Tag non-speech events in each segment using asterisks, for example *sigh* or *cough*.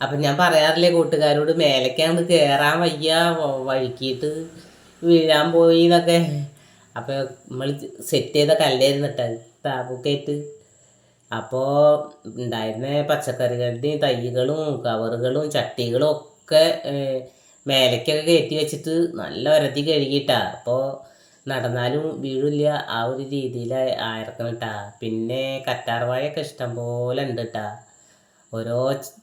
അപ്പം ഞാൻ പറയാറില്ലേ കൂട്ടുകാരോട് മേലേക്കാണ്ട് കയറാൻ വയ്യ വഴുക്കിയിട്ട് വീഴാൻ പോയി എന്നൊക്കെ. അപ്പോൾ നമ്മൾ സെറ്റ് ചെയ്ത കല്ലായിരുന്നിട്ട് താപൊക്കെയായിട്ട് അപ്പോൾ ഉണ്ടായിരുന്ന പച്ചക്കറികളുടെയും തൈകളും കവറുകളും ചട്ടികളും ഒക്കെ മേലേക്കൊക്കെ കയറ്റി വെച്ചിട്ട് നല്ല ഒരത്തി കഴുകിയിട്ടാ. അപ്പോൾ നടന്നാലും വീഴില്ല ആ ഒരു രീതിയിൽ ആയിരക്കണം കേട്ടാ പിന്നെ കറ്റാർവാഴയൊക്കെ ഇഷ്ടം പോലെ ഉണ്ട് കേട്ടാ ഓരോ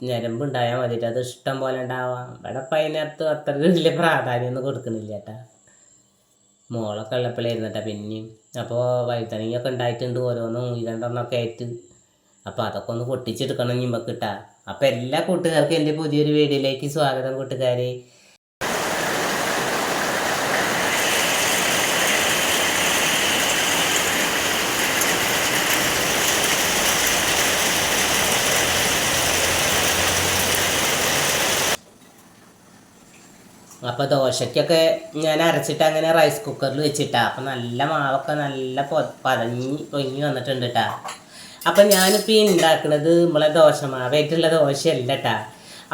ഞരമ്പ് ഉണ്ടായാൽ മതിയിട്ട് അത് ഇഷ്ടം പോലെ ഉണ്ടാവാം. ഇവിടെ ഇപ്പം അതിനകത്ത് അത്ര വലിയ പ്രാധാന്യമൊന്നും കൊടുക്കുന്നില്ല ഏട്ടാ മോളൊക്കെ ഉള്ളപ്പോഴേ കേട്ടോ പിന്നെയും. അപ്പോൾ വഴുതനങ്ങയൊക്കെ ഉണ്ടായിട്ടുണ്ട് ഓരോന്നും രണ്ടെണ്ണമൊക്കെ ആയിട്ട്. അപ്പോൾ അതൊക്കെ ഒന്ന് പൊട്ടിച്ചെടുക്കണം നമുക്ക് കിട്ടാം. അപ്പോൾ എല്ലാ കൂട്ടുകാർക്കും എന്റെ പുതിയൊരു വീഡിയോയിലേക്ക് സ്വാഗതം കൂട്ടുകാരെ. അപ്പോൾ ദോശയ്ക്കൊക്കെ ഞാൻ അരച്ചിട്ട് അങ്ങനെ റൈസ് കുക്കറിൽ വെച്ചിട്ടാ. അപ്പം നല്ല മാവൊക്കെ നല്ല പതഞ്ഞ് പൊങ്ങി വന്നിട്ടുണ്ട് കേട്ടാ അപ്പം ഞാനിപ്പോൾ ഈ ഉണ്ടാക്കുന്നത് നമ്മളെ ദോശമാവായിട്ടുള്ള ദോശയല്ല കേട്ടാ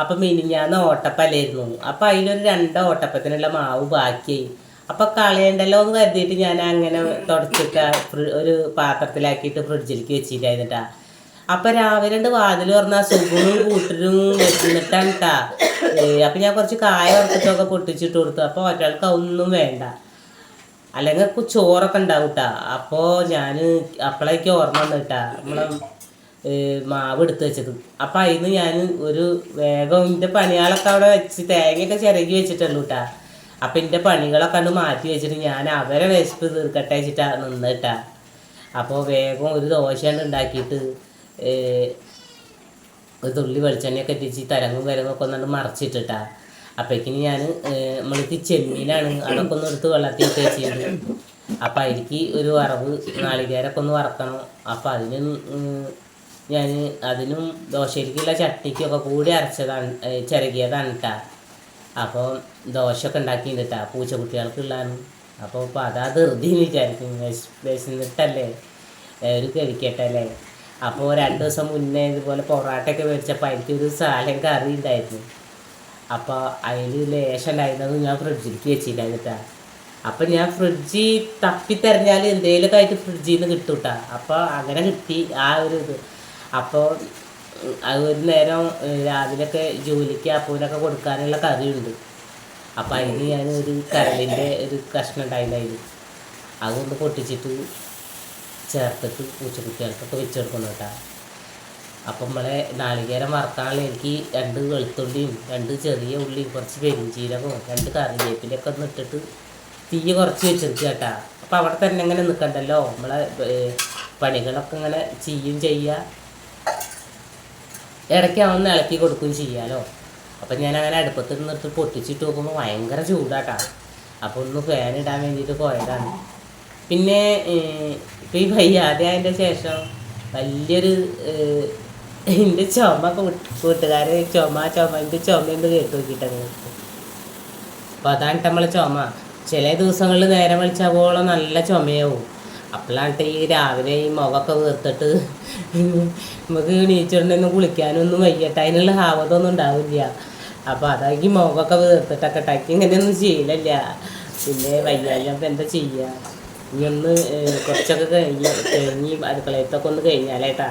അപ്പം മിനിഞ്ഞാന്ന് ഓട്ടപ്പല്ലായിരുന്നു. അപ്പം അതിലൊരു രണ്ട് ഓട്ടപ്പത്തിനുള്ള മാവ് ബാക്കിയായി അപ്പം കളയണ്ടല്ലോ എന്ന് കരുതിയിട്ട് ഞാൻ അങ്ങനെ തുടച്ചിട്ട് ഒരു പാത്രത്തിലാക്കിയിട്ട് ഫ്രിഡ്ജിലേക്ക് വെച്ചിട്ടായിരുന്നിട്ടാ. അപ്പം രാവിലെ രണ്ട് വാതിൽ പറഞ്ഞാൽ സുഖവും കൂട്ടരും വെച്ചിട്ടാണ് കേട്ടാ അപ്പൊ ഞാൻ കുറച്ച് കായ വറുത്തിട്ടൊക്കെ പൊട്ടിച്ചിട്ട് കൊടുത്തു. അപ്പൊ ഒരാൾക്ക് ഒന്നും വേണ്ട. അല്ലെങ്കിൽ ചോറൊക്കെ ഉണ്ടാവും കേട്ടാ അപ്പോൾ ഞാൻ അപ്പോഴേക്ക് ഓർമ്മ വന്നു കേട്ടാ നമ്മളെ മാവ് എടുത്ത് വെച്ചത്. അപ്പം അതിന് ഞാൻ ഒരു വേഗം എന്റെ പണികളൊക്കെ അവിടെ വെച്ച് തേങ്ങയൊക്കെ ചിരകി വെച്ചിട്ടുള്ളൂ കേട്ടാ അപ്പം എന്റെ പണികളൊക്കെ കണ്ട് മാറ്റി വെച്ചിട്ട് ഞാൻ അവരെ വിശപ്പ് തീർക്കട്ടെ വെച്ചിട്ടാ നിന്നിട്ടാ. അപ്പോൾ വേഗം ഒരു ദോശ ഉണ്ടാക്കിയിട്ട് ഒരു തുള്ളി വെളിച്ചെണ്ണയൊക്കെ എത്തിച്ച് തരങ്ങും വരങ്ങൊക്കെ ഒന്നുകൊണ്ട് മറച്ചിട്ടിട്ടാ. അപ്പോഴേക്കിന് ഞാൻ നമ്മൾക്ക് ചെമ്മീനാണ് അതൊക്കെ ഒന്ന് എടുത്ത് വെള്ളത്തിൽ വെച്ചിട്ടുണ്ട് അപ്പം അതിലേക്ക് ഒരു വറവ് നാളികേരൊക്കെ ഒന്ന് വറക്കണം. അപ്പം അതിന് ഞാൻ അതിനും ദോശയിലേക്കുള്ള ചട്ടിക്കൊക്കെ കൂടി അരച്ചതാണ് ചിരകിയതാണ് കേട്ടാ അപ്പോൾ ദോശയൊക്കെ ഉണ്ടാക്കിയിട്ടാ പൂച്ചക്കുട്ടികൾക്കുള്ളതാണ്. അപ്പോൾ അപ്പോൾ അതാ ധൃതി വിചാരിക്കും വിശ വിശന്നിട്ടല്ലേ? ഒരു കഴിക്കട്ടെ അല്ലേ അപ്പോൾ രണ്ട് ദിവസം മുന്നേ ഇതുപോലെ പൊറാട്ടയൊക്കെ മേടിച്ചപ്പോൾ അതിലേക്ക് ഒരു സാലം കറി ഉണ്ടായിരുന്നു അപ്പോൾ അതിൽ ലേശം ഞാൻ ഫ്രിഡ്ജിലേക്ക് വെച്ചിട്ടുണ്ടായിരുന്നിട്ടാ അപ്പം ഞാൻ ഫ്രിഡ്ജ് തപ്പി തെരഞ്ഞാൽ എന്തെങ്കിലുമൊക്കെ ആയിട്ട് ഫ്രിഡ്ജിൽ നിന്ന് കിട്ടും കേട്ടോ അപ്പോൾ അങ്ങനെ കിട്ടി ആ ഒരു ഇത്. അപ്പോൾ അത് ഒരു നേരം രാവിലെയൊക്കെ ജോലിക്ക് അപ്പൂനൊക്കെ കൊടുക്കാനുള്ള കറിയുണ്ട്. അപ്പം അതിന് ഞാൻ ഒരു കരളിന്റെ ഒരു കഷ്ണം ഉണ്ടായിരുന്നു അതൊന്ന് പൊട്ടിച്ചിട്ട് ചേർത്തിട്ട് പൂച്ചക്കുട്ടികൾക്കൊക്കെ വെച്ച് കൊടുക്കണം കേട്ടോ. അപ്പം നമ്മളെ നാളികേരം വറുക്കാനുള്ള എനിക്ക് രണ്ട് വെളുത്തുള്ളിയും രണ്ട് ചെറിയ ഉള്ളിയും കുറച്ച് പെരിഞ്ചീരകവും രണ്ട് കറിവേപ്പിലൊക്കെ ഒന്ന് ഇട്ടിട്ട് തീ കുറച്ച് വെച്ചിരിക്കുക കേട്ടാ. അപ്പം അവിടെ തന്നെ ഇങ്ങനെ നിൽക്കണ്ടല്ലോ. നമ്മളെ പണികളൊക്കെ ഇങ്ങനെ ചെയ്യും ചെയ്യുക ഇടയ്ക്ക് അവന്ന് ഇളക്കി കൊടുക്കുകയും ചെയ്യാമല്ലോ അപ്പം ഞാൻ അങ്ങനെ അടുപ്പത്ത് നിന്നിട്ട് പൊട്ടിച്ചിട്ട് നോക്കുമ്പോൾ ഭയങ്കര ചൂടാട്ടാ അപ്പോൾ ഒന്ന് ഫാൻ ഇടാൻ വേണ്ടിയിട്ട് പോയതാണ്. പിന്നെ ഈ വയ്യാതെ അതിന്റെ ശേഷം വലിയൊരു എന്റെ ചുമ കൂട്ടുകാർ ചുമ ചുമ എന്റെ ചുമ എന്ന് കേട്ട് നോക്കിയിട്ടങ്ങനെ അപ്പോൾ അതാണ് നമ്മളെ ചുമ. ചില ദിവസങ്ങളിൽ നേരം വിളിച്ചാവോളം നല്ല ചുമയാവും. അപ്പോഴാണ് ഈ രാവിലെ ഈ മുഖമൊക്കെ വീർത്തിട്ട് നമുക്ക് നീച്ചിട്ടുണ്ടെന്ന് കുളിക്കാനൊന്നും വയ്യട്ടെ അതിനുള്ള ഹാവതൊന്നും ഉണ്ടാവില്ല. അപ്പോൾ അതാക്കി മുഖമൊക്കെ വീർത്തിട്ടൊക്കെ ടക്കി ഇങ്ങനെയൊന്നും ചെയ്യില്ല പിന്നെ വയ്യാലും എന്താ ചെയ്യുക ഇനി ഒന്ന് കുറച്ചൊക്കെ കഴിഞ്ഞ് കഴിഞ്ഞ് അടുക്കളയത്തൊക്കെ ഒന്ന് കഴിഞ്ഞാലേട്ടാ.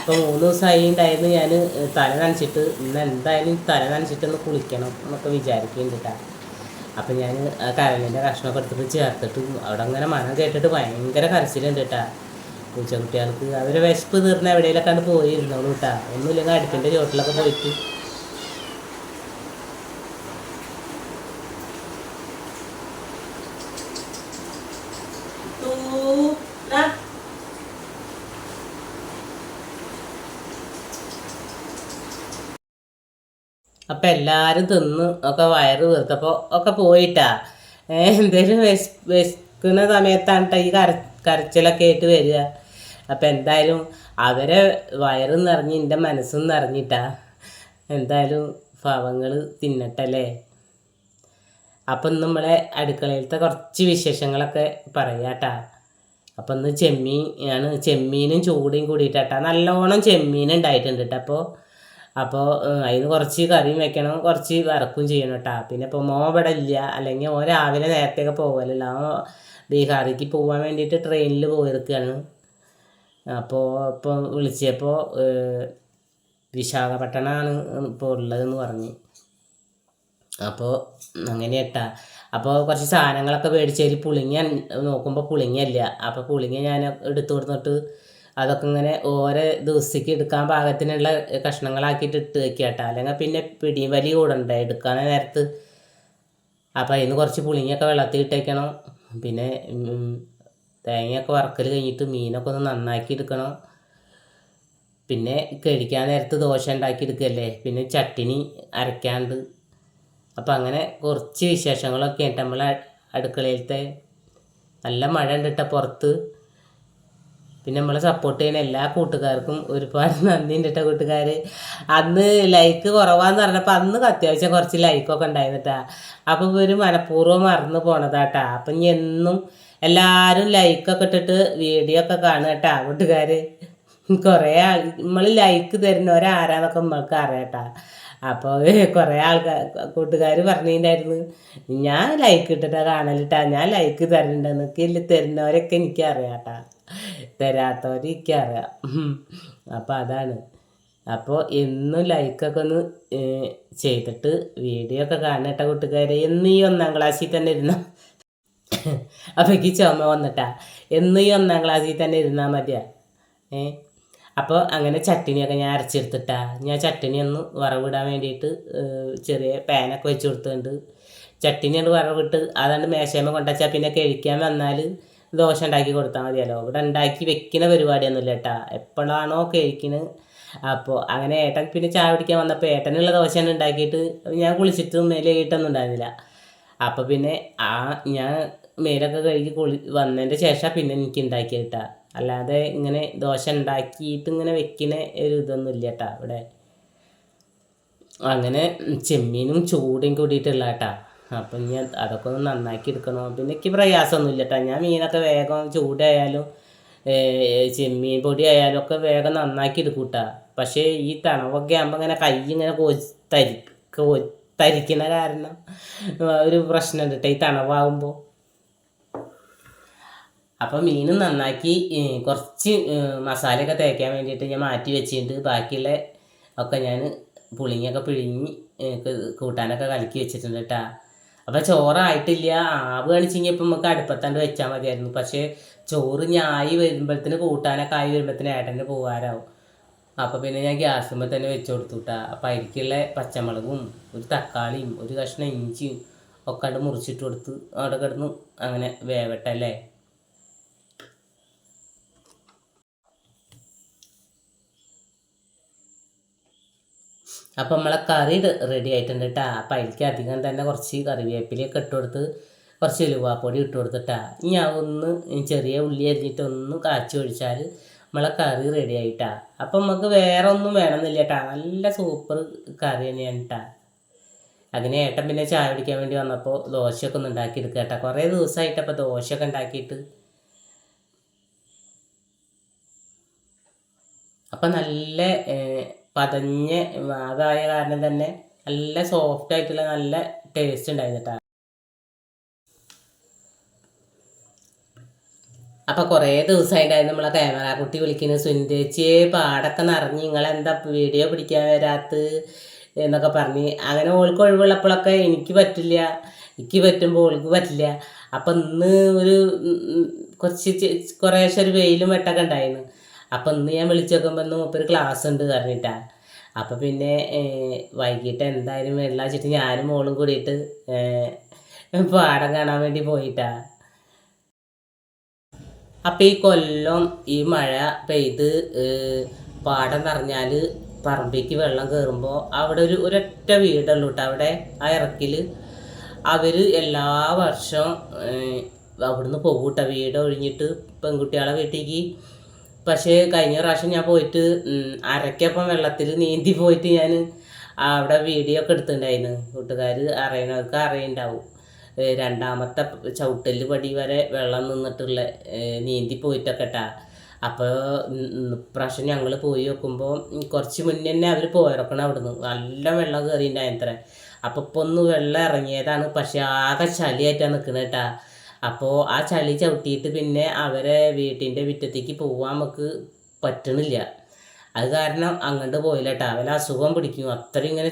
ഇപ്പം മൂന്ന് ദിവസമായി ഉണ്ടായിരുന്നു ഞാൻ തല നനച്ചിട്ട്. ഇന്ന് എന്തായാലും തല നനച്ചിട്ട് ഒന്ന് കുളിക്കണം എന്നൊക്കെ വിചാരിക്കുന്നുണ്ട് അപ്പം ഞാൻ കഷ്ണം കഷ്ണമൊക്കെ എടുത്തിട്ട് ചേർത്തിട്ട് അവിടെ അങ്ങനെ മണം കേട്ടിട്ട് ഭയങ്കര കരച്ചിലുണ്ട് കേട്ടാ പൂച്ചക്കുട്ടികൾക്ക് അവരെ വിശപ്പ് തീർന്ന എവിടെയെങ്കിലൊക്കെ കണ്ട് പോയിരുന്നോളൂ കേട്ടാ ഒന്നുമില്ലെങ്കിൽ അടുപ്പിന്റെ ചോട്ടിലൊക്കെ പോയിട്ട് അപ്പം എല്ലാവരും തിന്ന് ഒക്കെ വയറ് വീർത്തപ്പോൾ ഒക്കെ പോയിട്ടാ. എന്തേലും വിശ വിശക്കുന്ന സമയത്താണ് ഈ കര കരച്ചിലൊക്കെ ആയിട്ട് വരിക. അപ്പം എന്തായാലും അവരെ വയറും നിറഞ്ഞ് എന്റെ മനസ്സും നിറഞ്ഞിട്ടാ എന്തായാലും പാവങ്ങൾ തിന്നട്ടല്ലേ? അപ്പം നമ്മളെ അടുക്കളയിലത്തെ കുറച്ച് വിശേഷങ്ങളൊക്കെ പറയാട്ടാ. അപ്പം ഇന്ന് ചെമ്മീൻ ആണ് ചെമ്മീനും ചൂടയും കൂടിയിട്ടാ നല്ലോണം ചെമ്മീൻ ഉണ്ടായിട്ടുണ്ട് കേട്ടോ അപ്പോൾ അപ്പോൾ അതിന് കുറച്ച് കറിയും വെക്കണം കുറച്ച് വറക്കും ചെയ്യണം കേട്ടോ പിന്നെ ഇപ്പോൾ മോൻ ഇവിടെ ഇല്ല. അല്ലെങ്കിൽ ഓൻ രാവിലെ നേരത്തെയൊക്കെ പോകലല്ല അവൻ ബീഹാറിലേക്ക് പോകാൻ വേണ്ടിയിട്ട് ട്രെയിനിൽ പോയിരിക്കുകയാണ് അപ്പോൾ ഇപ്പോൾ വിളിച്ചപ്പോൾ വിശാഖപട്ടണമാണ് ഇപ്പോൾ ഉള്ളതെന്ന് പറഞ്ഞ്. അപ്പോൾ അങ്ങനെ കേട്ടാ അപ്പോൾ കുറച്ച് സാധനങ്ങളൊക്കെ മേടിച്ചതിൽ പുളിങ്ങ നോക്കുമ്പോൾ പുളിങ്ങല്ല അപ്പോൾ പുളിങ്ങ ഞാൻ എടുത്തു കൊടുത്തിട്ട് അതൊക്കെ ഇങ്ങനെ ഓരോ ദിവസത്തേക്ക് എടുക്കാൻ പാകത്തിനുള്ള കഷ്ണങ്ങളാക്കിയിട്ട് ഇട്ട് വെക്കുക കേട്ടോ അല്ലെങ്കിൽ പിന്നെ പിടി വലിയ കൂടണ്ട എടുക്കാൻ നേരത്ത്. അപ്പോൾ അതിന് കുറച്ച് പുളിങ്ങൊക്കെ വെള്ളത്തിൽ ഇട്ടേക്കണം പിന്നെ തേങ്ങയൊക്കെ വറക്കൽ കഴിഞ്ഞിട്ട് മീനൊക്കെ ഒന്ന് നന്നാക്കി എടുക്കണം. പിന്നെ കഴിക്കാൻ നേരത്ത് ദോശ ഉണ്ടാക്കി എടുക്കുകയല്ലേ പിന്നെ ചട്ടിനി അരയ്ക്കാണ്ട് അപ്പം അങ്ങനെ കുറച്ച് വിശേഷങ്ങളൊക്കെ ആയിട്ട് നമ്മളെ അടുക്കളയിലത്തെ നല്ല മഴ ഉണ്ടിട്ട പുറത്ത് പിന്നെ നമ്മളെ സപ്പോർട്ട് ചെയ്യുന്ന എല്ലാ കൂട്ടുകാർക്കും ഒരുപാട് *laughs* നന്ദി ഉണ്ട് കേട്ടോ കൂട്ടുകാർ അന്ന് ലൈക്ക് കുറവാന്ന് പറഞ്ഞപ്പോൾ അന്ന് അത്യാവശ്യം കുറച്ച് ലൈക്കൊക്കെ ഉണ്ടായിരുന്നിട്ടാ. അപ്പോൾ ഒരു മനഃപൂർവം മറന്നു പോണതാട്ടാ. അപ്പം ഇനി എന്നും എല്ലാവരും ലൈക്കൊക്കെ ഇട്ടിട്ട് വീഡിയോ ഒക്കെ കാണുക കേട്ടാ കൂട്ടുകാർ *laughs* കുറേ നമ്മൾ ലൈക്ക് തരുന്നവരാരാന്നൊക്കെ നമ്മൾക്ക് അറിയാട്ടാ. അപ്പോൾ കുറേ ആൾക്കാർ കൂട്ടുകാർ പറഞ്ഞിട്ടുണ്ടായിരുന്നു ഞാൻ ലൈക്ക് ഇട്ടിട്ടാ കാണലിട്ടാ ഞാൻ ലൈക്ക് തരണ്ടെന്ന് ഇല്ല തരുന്നവരൊക്കെ എനിക്കറിയാട്ടാ. തരാത്തവർ എനിക്കറിയാം അപ്പോൾ അതാണ്. അപ്പോൾ എന്നും ലൈക്കൊക്കെ ഒന്ന് ചെയ്തിട്ട് വീഡിയോ ഒക്കെ കാണട്ടെ കൂട്ടുകാരെ. എന്ന് ഈ ഒന്നാം ക്ലാസ്സിൽ തന്നെ ഇരുന്ന. അപ്പോൾ എനിക്ക് ചുമ വന്നിട്ടാ. എന്ന് ഈ ഒന്നാം ക്ലാസ്സിൽ തന്നെ ഇരുന്നാൽ മതിയാ. ഏ അപ്പോൾ അങ്ങനെ ചട്ടിനിയൊക്കെ ഞാൻ അരച്ചെടുത്തിട്ടാ. ഞാൻ ചട്ടിനി ഒന്ന് വറവിടാൻ വേണ്ടിയിട്ട് ചെറിയ പാനൊക്കെ വെച്ച് കൊടുത്തിട്ടുണ്ട്. ചട്ടിനി വറവിട്ട് അതാണ്ട് മേശേമ കൊണ്ടുവച്ചാൽ പിന്നെ കഴിക്കാൻ വന്നാൽ ദോശ ഉണ്ടാക്കി കൊടുത്താൽ മതിയല്ലോ. ഇവിടെ ഉണ്ടാക്കി വെക്കുന്ന പരിപാടിയൊന്നുമില്ല കേട്ടാ. എപ്പോഴാണോ കഴിക്കുന്നത് അപ്പോൾ അങ്ങനെ ഏട്ടൻ പിന്നെ ചായ പിടിക്കാൻ വന്നപ്പോൾ ഏട്ടനുള്ള ദോശയാണ് ഉണ്ടാക്കിയിട്ട് ഞാൻ കുളിച്ചിട്ട് മേലെ കിട്ടൊന്നും ഉണ്ടായിരുന്നില്ല. അപ്പോൾ പിന്നെ ആ ഞാൻ മേലൊക്കെ കഴുകി കുളി വന്നതിന്റെ ശേഷം പിന്നെ എനിക്ക് ഉണ്ടാക്കി കേട്ടാ. അല്ലാതെ ഇങ്ങനെ ദോശ ഉണ്ടാക്കിയിട്ട് ഇങ്ങനെ വെക്കുന്ന ഒരു ഇതൊന്നും ഇല്ല കേട്ടാ ഇവിടെ. അങ്ങനെ ചെമ്മീനും ചൂടും കൂടിയിട്ടുള്ള കേട്ടാ അപ്പം ഞാൻ അതൊക്കെ ഒന്ന് നന്നാക്കി എടുക്കണോ? പിന്നെ എനിക്ക് പ്രയാസമൊന്നുമില്ല കേട്ടോ ഞാൻ മീനൊക്കെ വേഗം ചൂടായാലും ചെമ്മീൻ പൊടി ആയാലും ഒക്കെ വേഗം നന്നാക്കി എടുക്കും കേട്ടാ പക്ഷേ ഈ തണവൊക്കെ ആകുമ്പോൾ ഇങ്ങനെ കൈ ഇങ്ങനെ തരി തരിക്കുന്ന കാരണം ഒരു പ്രശ്നമുണ്ട് കേട്ടോ ഈ തണവാകുമ്പോൾ അപ്പോൾ മീൻ നന്നാക്കി കുറച്ച് മസാലയൊക്കെ തേക്കാൻ വേണ്ടിയിട്ട് ഞാൻ മാറ്റി വെച്ചിട്ട് ബാക്കിയുള്ള ഒക്കെ ഞാൻ പുളിങ്ങൊക്കെ പിഴിഞ്ഞ് കൂട്ടാനൊക്കെ കലക്കി വെച്ചിട്ടുണ്ട് കേട്ടാ അപ്പോൾ ചോറായിട്ടില്ല. ആവ് കാണിച്ചെങ്കിൽ ഇപ്പം നമുക്ക് അടുപ്പത്താണ്ട് വെച്ചാൽ മതിയായിരുന്നു. പക്ഷേ ചോറ് ഞായി വരുമ്പോഴത്തേന് കൂട്ടാനൊക്കെ ആയി വരുമ്പോഴത്തേന് ഏട്ടന്റെ പോകാറാവും അപ്പോൾ പിന്നെ ഞാൻ ഗ്യാസുമ്പോൾ തന്നെ വെച്ച് കൊടുത്തു കേട്ടാ അപ്പോൾ പച്ചമുളകും ഒരു തക്കാളിയും ഒരു കഷ്ണം ഇഞ്ചിയും ഒക്കെ കണ്ട് മുറിച്ചിട്ട് കൊടുത്ത് അവിടെ കിടന്നു അങ്ങനെ വേവട്ടെ അപ്പം നമ്മളെ കറി റെഡി ആയിട്ടുണ്ട് കേട്ടാ അപ്പം അതിലേക്ക് അധികം തന്നെ കുറച്ച് കറിവേപ്പിലയൊക്കെ ഇട്ട് കൊടുത്ത് കുറച്ച് ഉലുവാപ്പൊടി ഇട്ട് കൊടുത്തിട്ടാ ഇനി അതൊന്ന് ചെറിയ ഉള്ളി അരിഞ്ഞിട്ട് ഒന്ന് കാച്ചി ഒഴിച്ചാൽ നമ്മളെ കറി റെഡി ആയിട്ടാ അപ്പം നമുക്ക് വേറെ ഒന്നും വേണമെന്നില്ല കേട്ടാ നല്ല സൂപ്പർ കറി തന്നെയാണ് കേട്ടാ അങ്ങനെ ഏട്ടൻ പിന്നെ ചായ കുടിക്കാൻ വേണ്ടി വന്നപ്പോൾ ദോശയൊക്കെ ഒന്ന് ഉണ്ടാക്കി എടുക്കുക കേട്ടാ കുറേ ദിവസമായിട്ട് അപ്പോൾ ദോശയൊക്കെ ഉണ്ടാക്കിയിട്ട്. അപ്പം നല്ല പതഞ്ഞ അതായ കാരണം തന്നെ നല്ല സോഫ്റ്റ് ആയിട്ടുള്ള നല്ല ടേസ്റ്റ് ഉണ്ടായിരുന്നു അപ്പം കുറേ ദിവസമായിട്ടായിരുന്നു നമ്മളെ ക്യാമറ കുട്ടി വിളിക്കുന്നത് സുനിതേച്ചിയെ പാടൊക്കെ നിറഞ്ഞ് നിങ്ങളെന്താ വീഡിയോ പിടിക്കാൻ വരാത്ത് എന്നൊക്കെ പറഞ്ഞ്. അങ്ങനെ ഓൾക്ക് ഒഴിവുള്ളപ്പോഴൊക്കെ എനിക്ക് പറ്റില്ല. എനിക്ക് പറ്റുമ്പോൾ ഓൾക്ക് പറ്റില്ല. അപ്പം ഇന്ന് ഒരു കുറച്ച് കുറേശ്ശൊരു വെയിലും വെട്ടൊക്കെ ഉണ്ടായിരുന്നു. അപ്പം ഇന്ന് ഞാൻ വിളിച്ചു നോക്കുമ്പോൾ ഇന്ന് മൂപ്പര് ക്ലാസ് ഉണ്ട് പറഞ്ഞിട്ടാണ് അപ്പം പിന്നെ വൈകിട്ട് എന്തായാലും വരില്ല വെച്ചിട്ട് ഞാനും മോളും കൂടിയിട്ട് പാടം കാണാൻ വേണ്ടി പോയിട്ടാണ് അപ്പം ഈ കൊല്ലം ഈ മഴ പെയ്ത് പാടം നിറഞ്ഞാൽ പറമ്പിക്ക് വെള്ളം കയറുമ്പോൾ അവിടെ ഒരു ഒരൊറ്റ വീടുള്ളൂ കേട്ടോ അവിടെ ആ ഇറക്കിൽ അവർ എല്ലാ വർഷവും അവിടുന്ന് പോകും കേട്ടോ വീട് ഒഴിഞ്ഞിട്ട് പെൺകുട്ടികളെ വീട്ടിലേക്ക് പക്ഷേ കഴിഞ്ഞ പ്രാവശ്യം ഞാൻ പോയിട്ട് അരക്കപ്പം വെള്ളത്തിൽ നീന്തി പോയിട്ട് ഞാൻ അവിടെ വീഡിയോ ഒക്കെ എടുത്തിട്ടുണ്ടായിരുന്നു. കൂട്ടുകാർ അറിയണവർക്ക് അറിയുണ്ടാവും. രണ്ടാമത്തെ ചവിട്ടൽ പടി വരെ വെള്ളം നിന്നിട്ടുള്ള നീന്തി പോയിട്ടൊക്കെ ട്ടാ അപ്പോൾ പ്രാവശ്യം ഞങ്ങൾ പോയി നോക്കുമ്പോൾ കുറച്ച് മുന്നേ തന്നെ അവർ പോയിറക്കണം അവിടുന്ന്. നല്ല വെള്ളം കയറിയിട്ടുണ്ടായത്ര അപ്പോൾ ഇപ്പോൾ ഒന്ന് വെള്ളം ഇറങ്ങിയതാണ്. പക്ഷേ ആകെ ചളിയായിട്ടാണ് നിൽക്കുന്നത് കേട്ടാ അപ്പോൾ ആ ചളി ചവിട്ടിയിട്ട് പിന്നെ അവരെ വീട്ടിന്റെ മുറ്റത്തേക്ക് പോകാൻ നമുക്ക് പറ്റണില്ല. അത് കാരണം അങ്ങോട്ട് പോയില്ല കേട്ടോ അവൻ അസുഖം പിടിക്കും. അത്ര ഇങ്ങനെ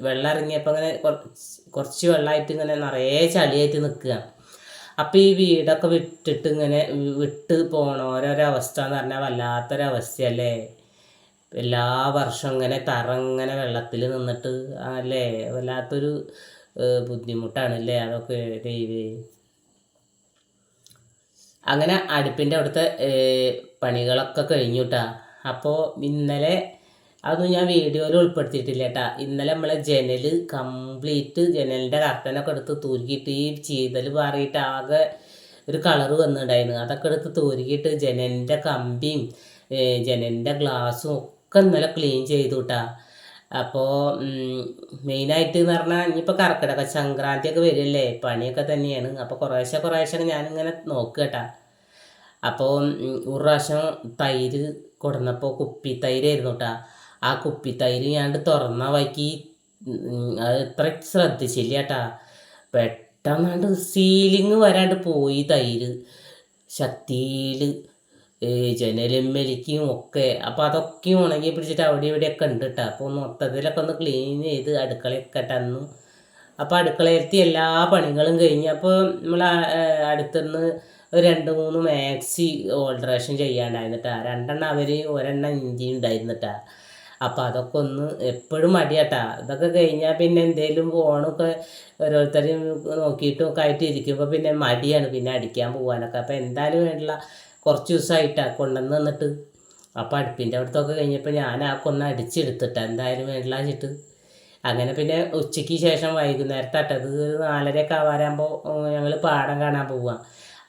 വെള്ളം ഇറങ്ങിയപ്പോൾ ഇങ്ങനെ കുറ- കുറച്ച് വെള്ളമായിട്ട് ഇങ്ങനെ നിറയെ ചളിയായിട്ട് നിൽക്കുക. അപ്പോൾ ഈ വീടൊക്കെ വിട്ടിട്ട് ഇങ്ങനെ വിട്ട് പോകണ ഓരോരവസ്ഥ എന്ന് പറഞ്ഞാൽ വല്ലാത്തൊരവസ്ഥയല്ലേ? എല്ലാ വർഷവും ഇങ്ങനെ തറ ഇങ്ങനെ വെള്ളത്തിൽ നിന്നിട്ട് അല്ലേ? വല്ലാത്തൊരു ബുദ്ധിമുട്ടാണ് ബുദ്ധിമുട്ടാണല്ലേ അതൊക്കെ ദൈവേ അങ്ങനെ അടുപ്പിന്റെ അവിടുത്തെ പണികളൊക്കെ കഴിഞ്ഞു കേട്ടാ അപ്പോൾ ഇന്നലെ അതൊന്നും ഞാൻ വീഡിയോയിൽ ഉൾപ്പെടുത്തിയിട്ടില്ല കേട്ടാ ഇന്നലെ നമ്മളെ ജനൽ കംപ്ലീറ്റ് ജനലിന്റെ കർട്ടനൊക്കെ എടുത്ത് തൂരുക്കിയിട്ട് ഈ ചീതൽ പാറിയിട്ട് ആകെ ഒരു കളർ വന്നിട്ടുണ്ടായിരുന്നു. അതൊക്കെ എടുത്ത് തൂരുക്കിയിട്ട് ജനലിന്റെ കമ്പിയും ജനലിന്റെ ഗ്ലാസ്സും ഒക്കെ ഇന്നലെ ക്ലീൻ ചെയ്തു കേട്ടാ അപ്പോൾ മെയിനായിട്ട് എന്ന് പറഞ്ഞാൽ ഇനിയിപ്പോൾ കർക്കിടക സംക്രാന്തിയൊക്കെ വരില്ലേ പണിയൊക്കെ തന്നെയാണ്. അപ്പോൾ കുറേശ്ശെ കുറേശ്ശെ ഞാനിങ്ങനെ നോക്കുക കേട്ടാ അപ്പോൾ ഒരു പ്രാവശ്യം തൈര് കൊടുന്നപ്പോൾ കുപ്പി തൈരായിരുന്നു കേട്ടാ ആ കുപ്പി തൈര് ഞാൻ തുറന്ന വഴിക്ക് അത് ഇത്ര ശ്രദ്ധിച്ചില്ല കേട്ടാ പെട്ടെന്നാണ്ട് സീലിങ് വരാണ്ട് പോയി തൈര്. ശക്തിയിൽ ജനലുമ്മലിക്കും ഒക്കെ. അപ്പോൾ അതൊക്കെ ഉണങ്ങി പിടിച്ചിട്ട് അവിടെ ഇവിടെയൊക്കെ ഉണ്ട് കേട്ടോ അപ്പോൾ മൊത്തത്തിലൊക്കെ ഒന്ന് ക്ലീൻ ചെയ്ത് അടുക്കളയൊക്കെ തന്നു. അപ്പോൾ അടുക്കളയിലത്തെ എല്ലാ പണികളും കഴിഞ്ഞ്. അപ്പോൾ നമ്മൾ അടുത്തുനിന്ന് ഒരു രണ്ട് മൂന്ന് മാക്സി ഓൾട്രേഷൻ ചെയ്യാണ്ടായിരുന്നിട്ടാ. രണ്ടെണ്ണം അവർ ഒരെണ്ണം ഇഞ്ചി ഉണ്ടായിരുന്നിട്ടാ. അപ്പം അതൊക്കെ ഒന്ന് എപ്പോഴും മടിയാട്ടാ. ഇതൊക്കെ കഴിഞ്ഞാൽ പിന്നെ എന്തേലും ഫോണൊക്കെ ഓരോരുത്തരും നോക്കിയിട്ടും ഒക്കെ ആയിട്ട് ഇരിക്കുമ്പോൾ പിന്നെ മടിയാണ് പിന്നെ അടിക്കാൻ പോകാനൊക്കെ അപ്പോൾ എന്തായാലും വേണ്ടില്ല കുറച്ച് ദിവസമായിട്ട് ആ കൊണ്ടുവന്ന് വന്നിട്ട് അപ്പോൾ അടുപ്പിന്റെ അടുത്തൊക്കെ കഴിഞ്ഞപ്പോൾ ഞാൻ ആ കൊന്ന അടിച്ചെടുത്തിട്ട് എന്തായാലും വേണ്ടില്ല വെച്ചിട്ട്. അങ്ങനെ പിന്നെ ഉച്ചയ്ക്ക് ശേഷം വൈകുന്നേരത്തെ അട്ടത് ഒരു നാലരയൊക്കെ ആവാറാകുമ്പോൾ ഞങ്ങൾ പാടം കാണാൻ പോവാം.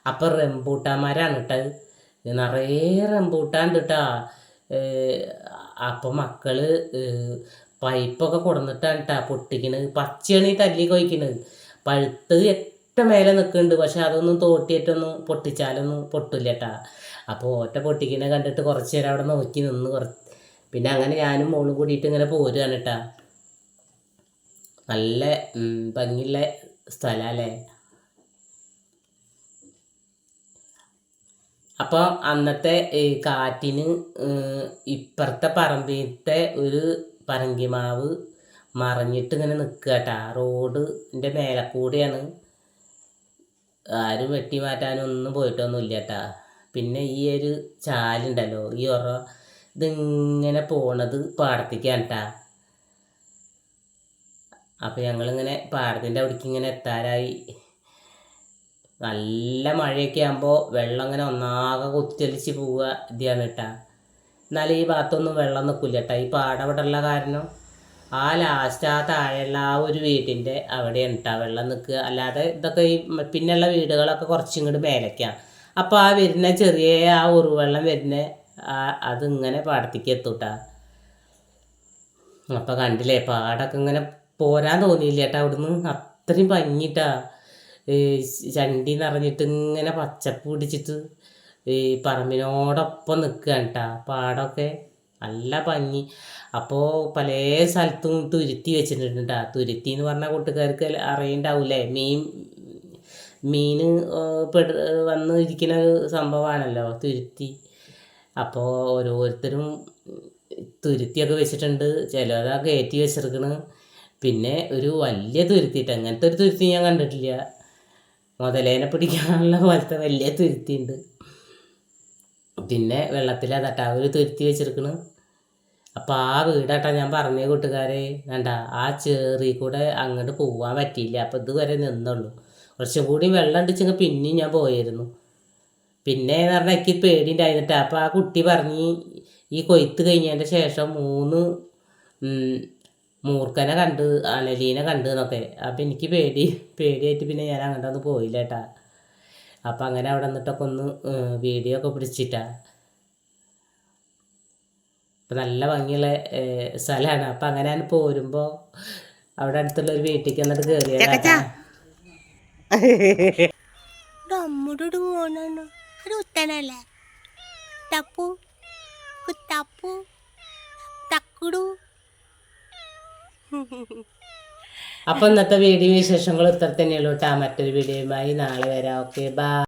അപ്പോൾ റംബൂട്ടാന്മാരാണ് ഇട്ടത് നിറയെ റംബൂട്ടാൻ കിട്ടാ അപ്പോൾ മക്കൾ പൈപ്പൊക്കെ കൊടുന്നിട്ടാണ് കേട്ടാ പൊട്ടിക്കണത് പച്ചയാണ് ഈ തല്ലി കൊയ്ക്കണത് പഴുത്ത് മേലെ നിൽക്കുന്നുണ്ട് പക്ഷെ അതൊന്നും തോട്ടിയിട്ടൊന്നും പൊട്ടിച്ചാലൊന്നും പൊട്ടില്ല കേട്ടാ അപ്പോൾ ഒറ്റ പൊട്ടിക്കണ കണ്ടിട്ട് കുറച്ച് നേരം അവിടെ നോക്കി നിന്ന് കുറച്ച് പിന്നെ അങ്ങനെ ഞാനും മോളും കൂടിയിട്ട് ഇങ്ങനെ പോരുകയാണ് കേട്ടാ നല്ല ഭംഗിയുള്ള സ്ഥലമല്ലേ അപ്പോൾ അന്നത്തെ കാറ്റിന് ഇപ്പുറത്തെ പറമ്പിലത്തെ ഒരു പറങ്കിമാവ് മറിഞ്ഞിട്ട് ഇങ്ങനെ നിൽക്കുക കേട്ടാ റോഡിന്റെ മേലെ കൂടെയാണ് ആരും വെട്ടി മാറ്റാനൊന്നും പോയിട്ടൊന്നുമില്ല കേട്ടാ പിന്നെ ഈ ഒരു ചാലുണ്ടല്ലോ ഈ ഒറ ഇതിങ്ങനെ പോണത് പാടത്തേക്കാണ് കേട്ടാ അപ്പോൾ ഞങ്ങളിങ്ങനെ പാടത്തിന്റെ അവിടേക്ക് ഇങ്ങനെ എത്താറായി. നല്ല മഴയൊക്കെ ആകുമ്പോൾ വെള്ളം ഇങ്ങനെ ഒന്നാകെ കുത്തിയൊലിച്ച് പോവുക ഇതാണ് കേട്ടാ എന്നാലും ഈ ഭാഗത്തൊന്നും വെള്ളം നിൽക്കില്ല കേട്ടാ ഈ പാടം ഉള്ള കാരണം ആ ലാസ്റ്റ് ആ താഴെയുള്ള ആ ഒരു വീടിന്റെ അവിടെയാണ് കേട്ടാ വെള്ളം നിൽക്കുക. അല്ലാതെ ഇതൊക്കെ ഈ പിന്നെയുള്ള വീടുകളൊക്കെ കുറച്ചും കൂടി മേലേക്കാണ് അപ്പോൾ ആ വരുന്ന ചെറിയ ആ ഉറുവെള്ളം വരുന്ന ആ അതിങ്ങനെ പാടത്തേക്ക് എത്തൂട്ടാ. അപ്പം കണ്ടില്ലേ പാടൊക്കെ ഇങ്ങനെ പോരാൻ തോന്നിയില്ല കേട്ടോ. അവിടുന്ന് അത്രയും പഞ്ഞിട്ടാ ചണ്ടി നിറഞ്ഞിട്ട് ഇങ്ങനെ പച്ചപ്പ് പിടിച്ചിട്ട് ഈ പറമ്പിനോടൊപ്പം നിൽക്കുകയാണ് കേട്ടാ. പാടമൊക്കെ നല്ല ഭംഗി. അപ്പോൾ പല സ്ഥലത്തും തുരുത്തി വെച്ചിട്ടുണ്ട് കേട്ടോ തുരുത്തി എന്ന് പറഞ്ഞാൽ കൂട്ടുകാർക്ക് അറിയണ്ടാവൂലേ മീൻ മീൻ പെട വന്ന് ഇരിക്കുന്ന സംഭവമാണല്ലോ തുരുത്തി. അപ്പോൾ ഓരോരുത്തരും തുരുത്തിയൊക്കെ വെച്ചിട്ടുണ്ട്. ചിലതാ കയറ്റി വെച്ചിരിക്കണ്. പിന്നെ ഒരു വലിയ തുരുത്തിയിട്ട് അങ്ങനത്തെ ഒരു തുരുത്തി ഞാൻ കണ്ടിട്ടില്ല. മുതലേനെ പിടിക്കാനുള്ള പോലത്തെ വലിയ തുരുത്തി ഉണ്ട് പിന്നെ വെള്ളത്തിൽ തട്ടാ ഒരു തുരുത്തി വെച്ചിരിക്കണ്. അപ്പോൾ ആ വീടാട്ടാ ഞാൻ പറഞ്ഞ കൂട്ടുകാരെ വേണ്ട ആ ചേറി കൂടെ അങ്ങോട്ട് പോകാൻ പറ്റിയില്ല. അപ്പോൾ ഇതുവരെ നിന്നുള്ളൂ. കുറച്ചും കൂടി വെള്ളം അടിച്ചെങ്കിൽ പിന്നെയും ഞാൻ പോയിരുന്നു പിന്നെ എന്ന് പറഞ്ഞാൽ എനിക്ക് പേടി ഉണ്ടായിരുന്നിട്ട് അപ്പോൾ ആ കുട്ടി പറഞ്ഞ് ഈ കൊയ്ത്ത് കഴിഞ്ഞതിന്റെ ശേഷം മൂന്ന് മൂർക്കനെ കണ്ട് അണലീനെ കണ്ട് എന്നൊക്കെ. അപ്പം എനിക്ക് പേടി പേടിയായിട്ട് പിന്നെ ഞാൻ അങ്ങോട്ടൊന്നും പോയില്ല കേട്ടാ അപ്പം അങ്ങനെ അവിടെ നിന്നിട്ടൊക്കെ ഒന്ന് വീഡിയോ ഒക്കെ പിടിച്ചിട്ടാ. അപ്പം നല്ല ഭംഗിയുള്ള സ്ഥലമാണ് അപ്പം അങ്ങനെ ഞാൻ പോരുമ്പോൾ അവിടെ അടുത്തുള്ള ഒരു വീട്ടിലേക്ക് എന്നിട്ട് കയറിയ ഉത്തനല്ലേ കുത്തപ്പു തക്കുടു. അപ്പൊ ഇന്നത്തെ വീഡിയോ വിശേഷങ്ങൾ ഇത്ര തന്നെയുള്ളൂ കേട്ടാ മറ്റൊരു വീഡിയോയുമായി നാളെ വരാം. Okay bye.